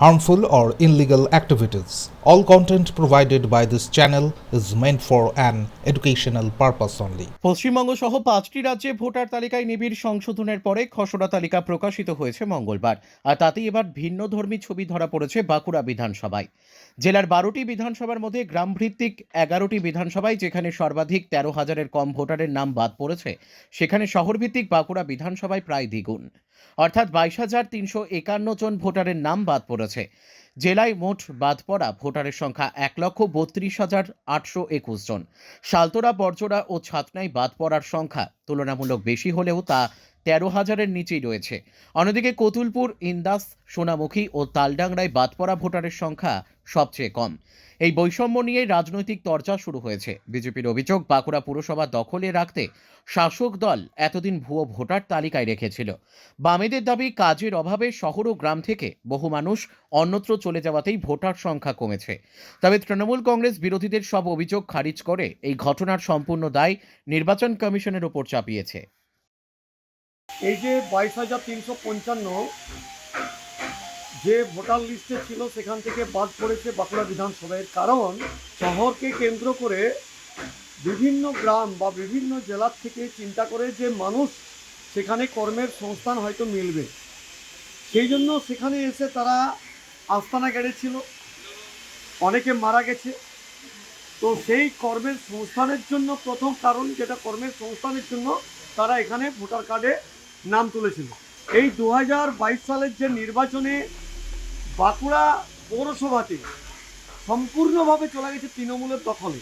harmful, or illegal activities. All content provided by this channel is meant for an educational purpose only. Paschimbanga সহ পাঁচটি রাজ্যে voter তালিকায় নিবিড় সংশোধনের পরে খসড়া তালিকা প্রকাশিত হয়েছে মঙ্গলবার আর তাতেই এবার ভিন্ন ধর্মী ছবি ধরা পড়েছে বাঁকুড়া বিধানসভায় জেলার বারোটি বিধানসভার মধ্যে গ্রামভিত্তিক এগারোটি বিধানসভায় যেখানে সর্বাধিক তেরো হাজারের কম ভোটারের নাম বাদ পড়েছে সেখানে শহরভিত্তিক বাঁকুড়া বিধানসভায় প্রায় দ্বিগুণ অর্থাৎ বাইশ হাজার তিনশো একান্ন জন ভোটারের নাম বাদ পড়েছে জেলায় মোট বাদ পড়া ভোটারের সংখ্যা এক লক্ষ বত্রিশ হাজার আটশো একুশ জন। সালতোরা বর্জরা ও ছাতনায় বাদ পড়ার সংখ্যা তুলনামূলক বেশি হলেও তা তেরো হাজারের নিচেই রয়েছে। অন্যদিকে কতুলপুর, ইন্দাস, সোনামুখী ও তালডাংরায় বাদ পড়া ভোটারের সংখ্যা সবচেয়ে কম। এই বৈষম্য নিয়ে রাজনৈতিক চর্চা শুরু হয়েছে। বিজেপির অভিযোগ, বাঁকুড়া পুরসভা দখলে রাখতে শাসক দল এতদিন ভুয়ো ভোটার তালিকায় রেখেছিল। বামেদের দাবি, কাজের অভাবে শহর ও গ্রাম থেকে বহু মানুষ অন্যত্র চলে যাওয়াতেই ভোটার সংখ্যা কমেছে। তবে তৃণমূল কংগ্রেস বিরোধীদের সব অভিযোগ খারিজ করে এই ঘটনার সম্পূর্ণ দায় নির্বাচন কমিশনের ওপর চাপিয়েছে। এই যে বাইশ হাজার তিনশো পঞ্চান্ন, যে ভোটার লিস্টে ছিল, সেখান থেকে বাদ পড়েছে বাঁকুড়া বিধানসভায়। কারণ শহরকে কেন্দ্র করে বিভিন্ন গ্রাম বা বিভিন্ন জেলার থেকে চিন্তা করে যে মানুষ সেখানে কর্মের সংস্থান হয়তো মিলবে। সেই জন্য সেখানে এসে তারা আস্তানা গেড়েছিল অনেকে মারা গেছে। তো সেই কর্মের সংস্থানের জন্য প্রথম কারণ, যেটা কর্মের সংস্থানের জন্য তারা এখানে ভোটার কার্ডে নাম তুলেছিল। এই দু হাজার বাইশ সালের যে নির্বাচনে বাঁকুড়া পৌরসভাতে সম্পূর্ণভাবে চলে গেছে তৃণমূলের দখলে।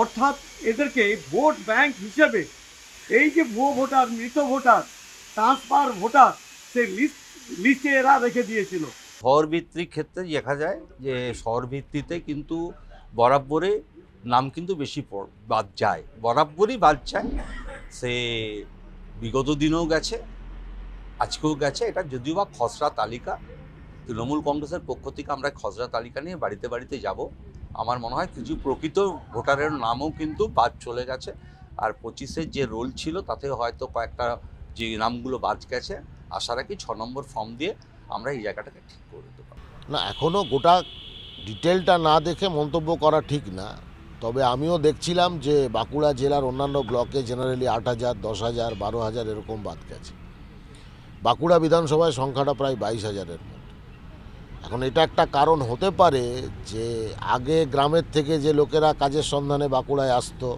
অর্থাৎ এদেরকে ভোট ব্যাংক হিসেবে এই যে ভুয়ো ভোটার, মৃত ভোটার, ট্রান্সফার ভোটার, সেই লিস্ট, লিস্টে এরা রেখে দিয়েছিল। শহরভিত্তিক ক্ষেত্রে দেখা যায় যে শহরভিত্তিতে কিন্তু বরাবরে নাম কিন্তু বেশি বাদ যায়। বরাবরই বাদ যায়। সে বিগত দিনেও গেছে। আজকেও গেছে, এটা যদিও বা খসড়া তালিকা, তৃণমূল কংগ্রেসের পক্ষ থেকে আমরা খসড়া তালিকা নিয়ে বাড়িতে বাড়িতে যাব। আমার মনে হয় কিছু প্রকৃত ভোটারের নামও কিন্তু বাদ চলে গেছে। আর পঁচিশের যে রোল ছিল, তাতে হয়তো কয়েকটা যে নামগুলো বাদ গেছে, আশা রাখি ছ নম্বর ফর্ম দিয়ে আমরা এই জায়গাটাকে ঠিক করে দিতে পারব। না এখনও গোটা ডিটেলটা না দেখে মন্তব্য করা ঠিক না। তবে আমিও দেখছিলাম যে বাঁকুড়া জেলার অন্যান্য ব্লকে জেনারেলি আট হাজার, দশ হাজার, বারো হাজার এরকম বাদ গেছে। বাঁকুড়া বিধানসভায় সংখ্যাটা প্রায় বাইশ হাজারের মতো। এখন এটা একটা কারণ হতে পারে যে আগে গ্রামের থেকে যে লোকেরা কাজের সন্ধানে বাঁকুড়ায় আসতো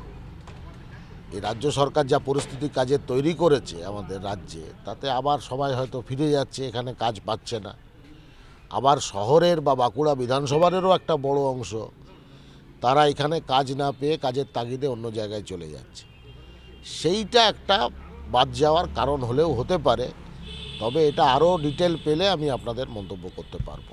এই রাজ্য সরকার যা পরিস্থিতি কাজের তৈরি করেছে আমাদের রাজ্যে, তাতে আবার সবাই হয়তো ফিরে যাচ্ছে, এখানে কাজ পাচ্ছে না। আবার শহরের বা বাঁকুড়া বিধানসভারও একটা বড় অংশ, তারা এখানে কাজ না পেয়ে কাজের তাগিদে অন্য জায়গায় চলে যাচ্ছে। সেইটা একটা বাদ যাওয়ার কারণ হলেও হতে পারে তবে এটা আরও ডিটেল পেলে আমি আপনাদের মন্তব্য করতে পারব।